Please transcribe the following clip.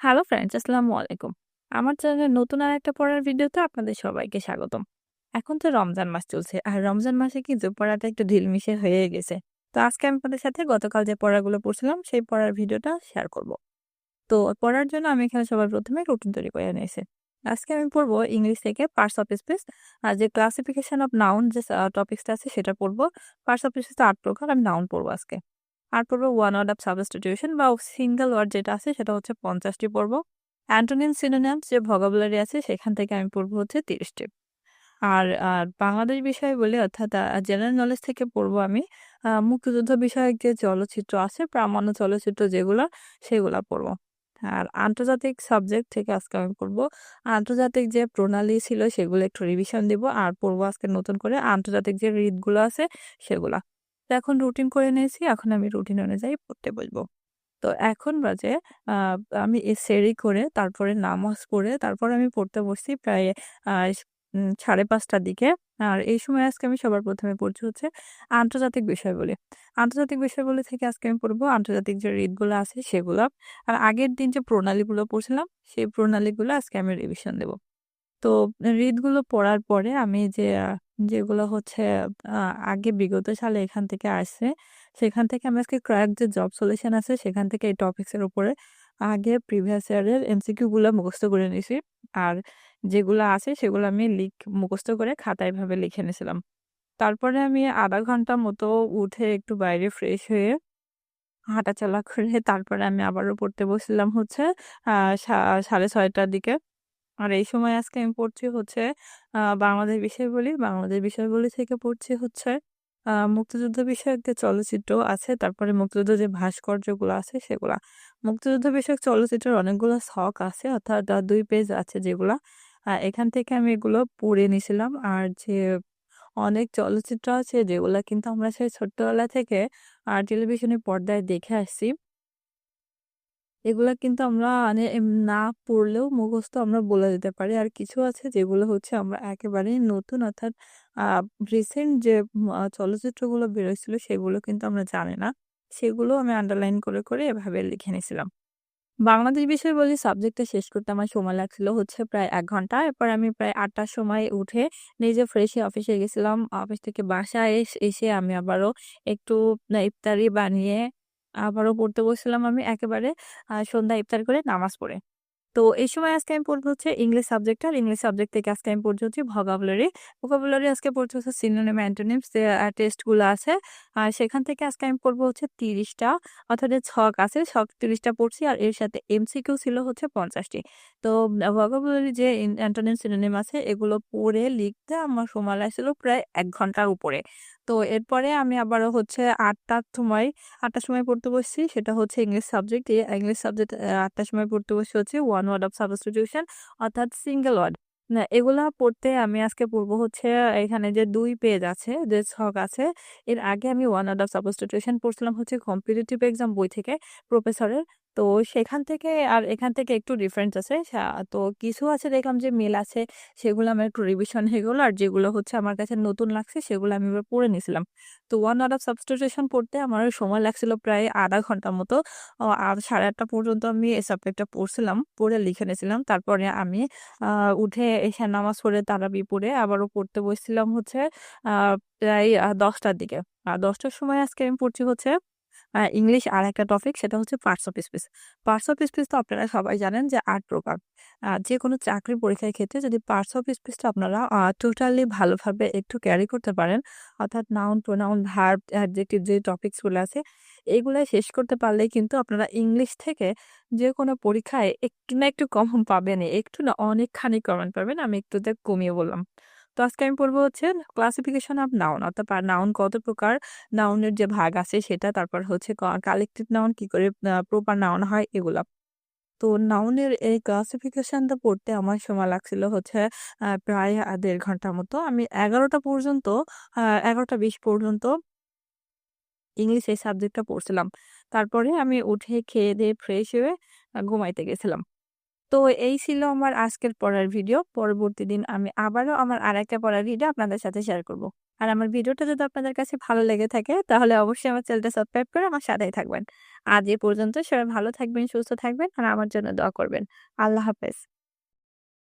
Hello friends আসসালামু আলাইকুম আমার চ্যানেলের নতুন আর একটা পড়ার ভিডিওতে আপনাদের সবাইকে স্বাগতম। এখন তো রমজান মাস চলছে, আর রমজান মাসে কিন্তু পড়াটা একটু ঢিলমিশে হয়ে গেছে। তো আজকে আমি আপনাদের সাথে গতকাল যে পড়াগুলো পড়ছিলাম, সেই পড়ার ভিডিওটা শেয়ার করব। তো পড়ার জন্য আমি এখানে সবার প্রথমে রুটিন তৈরি করে নিয়েছি। আজকে আমি পড়ব ইংলিশ থেকে পার্টস অফ স্পেস আর যে ক্লাসিফিকেশন অফ নাউন যে টপিক্সটা আছে সেটা পড়ব। পার্টস অফ স্পেস আট প্রকার, আমি নাউন পড়ব আজকে। আর পড়ব ওয়ান ওয়ার্ড অফ সাবস্টিটিউশন বা সিঙ্গেল ওয়ার্ড যেটা আছে সেটা হচ্ছে পঞ্চাশটি পড়ব। অ্যান্টোনিম সিনোনিয়ামস যে ভোকাবুলারি আছে সেখান থেকে আমি পড়ব হচ্ছে তিরিশটি। আর আর বাংলাদেশ বিষয় বলে অর্থাৎ জেনারেল নলেজ থেকে পড়ব আমি মুক্তিযুদ্ধ বিষয়ক যে চলচ্চিত্র আছে, প্রামাণ্য চলচ্চিত্র যেগুলো, সেগুলা পড়ব। আর আন্তর্জাতিক সাবজেক্ট থেকে আজকে আমি পড়ব। আন্তর্জাতিক যে প্রণালী ছিল সেগুলো একটু রিভিশন দিব। আর পড়ব আজকে নতুন করে আন্তর্জাতিক যে রিডগুলো আছে সেগুলা। তো এখন রুটিন করে নিয়েছি এখন আমি রুটিন অনুযায়ী পড়তে বলব তো এখন বাজে আমি সেরি করে তারপরে নামাজ পড়ে তারপর আমি পড়তে বসছি প্রায় সাড়ে পাঁচটার দিকে। আর এই সময় আজকে আমি সবার প্রথমে পড়ছি হচ্ছে আন্তর্জাতিক বিষয়গুলি আন্তর্জাতিক বিষয়গুলি থেকে আজকে আমি পড়ব আন্তর্জাতিক যে রিদগুলো আছে সেগুলো। আর আগের দিন যে প্রণালীগুলো পড়ছিলাম, সেই প্রণালীগুলো আজকে আমি রিভিশন দেব। তো রিদগুলো পড়ার পরে আমি যে যেগুলো হচ্ছে আগে বিগত সালে এখান থেকে আসছে, সেখান থেকে আমি আজকে ক্র্যাক যে জব সলিউশন আছে, সেখান থেকে এই টপিক্সের উপরে আগে প্রিভিয়াস ইয়ারের এমসিকিউ গুলো মুখস্থ করে নিয়েছি। আর যেগুলো আছে, সেগুলো আমি লিখ, মুখস্থ করে খাতায় ভাবে লিখে নিয়েছিলাম। তারপরে আমি আধা ঘণ্টা মতো উঠে একটু বাইরে ফ্রেশ হয়ে হাঁটাচলা করে তারপরে আমি আবারও পড়তে বসছিলাম হচ্ছে সাড়ে ছয়টার দিকে। আর এই সময় আজকে আমি পড়ছি হচ্ছে বাংলাদেশ বিষয়বলি বাংলাদেশ বিষয়বলি থেকে পড়ছি হচ্ছে মুক্তিযুদ্ধ বিষয়ক যে চলচ্চিত্র আছে, তারপরে মুক্তিযুদ্ধ যে ভাস্কর্যগুলো আছে সেগুলা। মুক্তিযুদ্ধ বিষয়ক চলচ্চিত্রের অনেকগুলো শখ আছে, অর্থাৎ দুই পেজ আছে যেগুলা। এখান থেকে আমি এগুলো পড়ে নিয়েছিলাম। আর যে অনেক চলচ্চিত্র আছে যেগুলা কিন্তু আমরা সেই ছোট্টবেলা থেকে আর টেলিভিশনে পর্দায় দেখে আসছি। এগুলা কিন্তু আমরা মানে না পড়লেও মুখস্থ আমরা বলে দিতে পারি। আর কিছু আছে যেগুলো হচ্ছে আমরা একেবারে নতুন অর্থাৎ আহ রিসেন্ট যে চলচ্চিত্রগুলো বেরোয়ছিল সেগুলো কিন্তু আমরা জানি না। সেগুলো আমি আন্ডারলাইন করে করে এভাবে লিখে নিয়েছিলাম। বাংলাদেশ বিষয় বলি সাবজেক্টটা শেষ করতে আমার সময় লাগছিল হচ্ছে প্রায় এক ঘণ্টা। এরপর আমি প্রায় আটটার সময় উঠে নিজে ফ্রেশ অফিসে গেছিলাম। অফিস থেকে বাসায় এসে আমি আবারও একটু ইফতারি বানিয়ে আবারও পড়তে বসছিলাম আমি একেবারে সন্ধ্যা ইফতার করে নামাজ পড়ে। তো এই সময় আজকে আমি পড়ব হচ্ছে ইংলিশ সাবজেক্ট, আর ইংলিশ সাবজেক্ট থেকে আজকে আমি পড়ছি হচ্ছে ভগাবুলারি ভোকাবুলারি আজকে পড়ছি হচ্ছে সিনোনিম অ্যান্টোনিমস টেস্টগুলো আছে। আর সেখান থেকে আজকে আমি পড়ব হচ্ছে তিরিশটা, অর্থাৎ ছক আছে, ছক তিরিশটা পড়ছি, আর এর সাথে এমসিকিউ ছিল হচ্ছে পঞ্চাশটি। তো ভগাবুলারি যে অ্যান্টোনিম সিনোনিম আছে, এগুলো পড়ে লিখতে আমার সময় লাগছিল প্রায় এক ঘণ্টার উপরে। তো এরপরে আমি আবারও হচ্ছে আটটার সময় আটটার সময় পড়তে বসছি, সেটা হচ্ছে ইংলিশ সাবজেক্ট। এই ইংলিশ সাবজেক্ট আটটার সময় পড়তে বসছি হচ্ছে ওয়ান ওয়ার্ড অফ সাবস্টিটিউশন অর্থাৎ সিঙ্গেল ওয়ার্ড না, এগুলা পড়তে আমি আজকে পড়ব হচ্ছে এখানে যে দুই পেজ আছে, যে ছক আছে, এর আগে আমি ওয়ান ওয়ার্ড অফ সাবস্টিটিউশন পড়ছিলাম হচ্ছে কম্পিটিটিভ এক্সাম বই থেকে প্রফেসরের তো সেখান থেকে আর এখান থেকে একটু ডিফারেন্স আছে। তো কিছু আছে দেখলাম যে মেল আছে, সেগুলো আমার একটু রিভিশন হয়ে গেলো। আর যেগুলো হচ্ছে আমার কাছে নতুন লাগছে, সেগুলো আমি এবার পড়ে নিয়েছিলাম। তো ওয়ান ওয়ার্ড অফ সাবস্টিটিউশন পড়তে আমার সময় লাগছিল প্রায় আধা ঘণ্টার মতো। আর সাড়ে আটটা পর্যন্ত আমি এই সাবজেক্টটা পড়ছিলাম, পড়ে লিখে নিয়েছিলাম। তারপরে আমি উঠে এসে নামাজ পড়ে তারাবি পড়ে আবারও পড়তে বসছিলাম হচ্ছে প্রায় দশটার দিকে। আর দশটার সময় আজকে আমি পড়ছি হচ্ছে ইংলিশ আর একটা টপিক সেটা হচ্ছে parts of speech parts of speech তো আপনারা সবাই জানেন যে আট প্রকার। যে কোনো চাকরি পরীক্ষার ক্ষেত্রে যদি পার্টস অফ স্পিচটা আপনারা টোটালি ভালোভাবে একটু ক্যারি করতে পারেন, অর্থাৎ নাউন প্রোনাউন ভার্ব অ্যাডজেক্টিভ যে টপিকসগুলো আছে এইগুলাই শেষ করতে পারলে কিন্তু আপনারা ইংলিশ থেকে যে কোনো পরীক্ষায় একটু না একটু কম পাবেন একটু না অনেকখানি কমন পাবেন, আমি একটু কমিয়ে বললাম। তো আজকে আমি পড়ব হচ্ছে ক্লাসিফিকেশন অফ নাউন অর্থাৎ নাউন কত প্রকার? নাউনের যে ভাগ আছে সেটা, তারপর হচ্ছে কালেক্টিভ নাউন কি করে প্রপার নাউন হয় এগুলা। তো নাউনের এই ক্লাসিফিকেশনটা পড়তে আমার সময় লাগছিল হচ্ছে প্রায় দেড় ঘণ্টার মতো। আমি এগারোটা পর্যন্ত এগারোটা বিশ পর্যন্ত ইংলিশ এই সাবজেক্টটা পড়ছিলাম। তারপরে আমি উঠে খেয়ে দিয়ে ফ্রেশ হয়ে ঘুমাইতে গেছিলাম। তো এই ছিল আমার আজকের পড়ার ভিডিও পরবর্তী দিন আমি আবারও আমার আর একটা পড়ার ভিডিও আপনাদের সাথে শেয়ার করব আর আমার ভিডিওটা যদি আপনাদের কাছে ভালো লেগে থাকে তাহলে অবশ্যই আমার চ্যানেলটা সাবস্ক্রাইব করে আমার সাথেই থাকবেন। আজ এ পর্যন্ত সবাই ভালো থাকবেন, সুস্থ থাকবেন আর আমার জন্য দোয়া করবেন। আল্লাহ হাফেজ।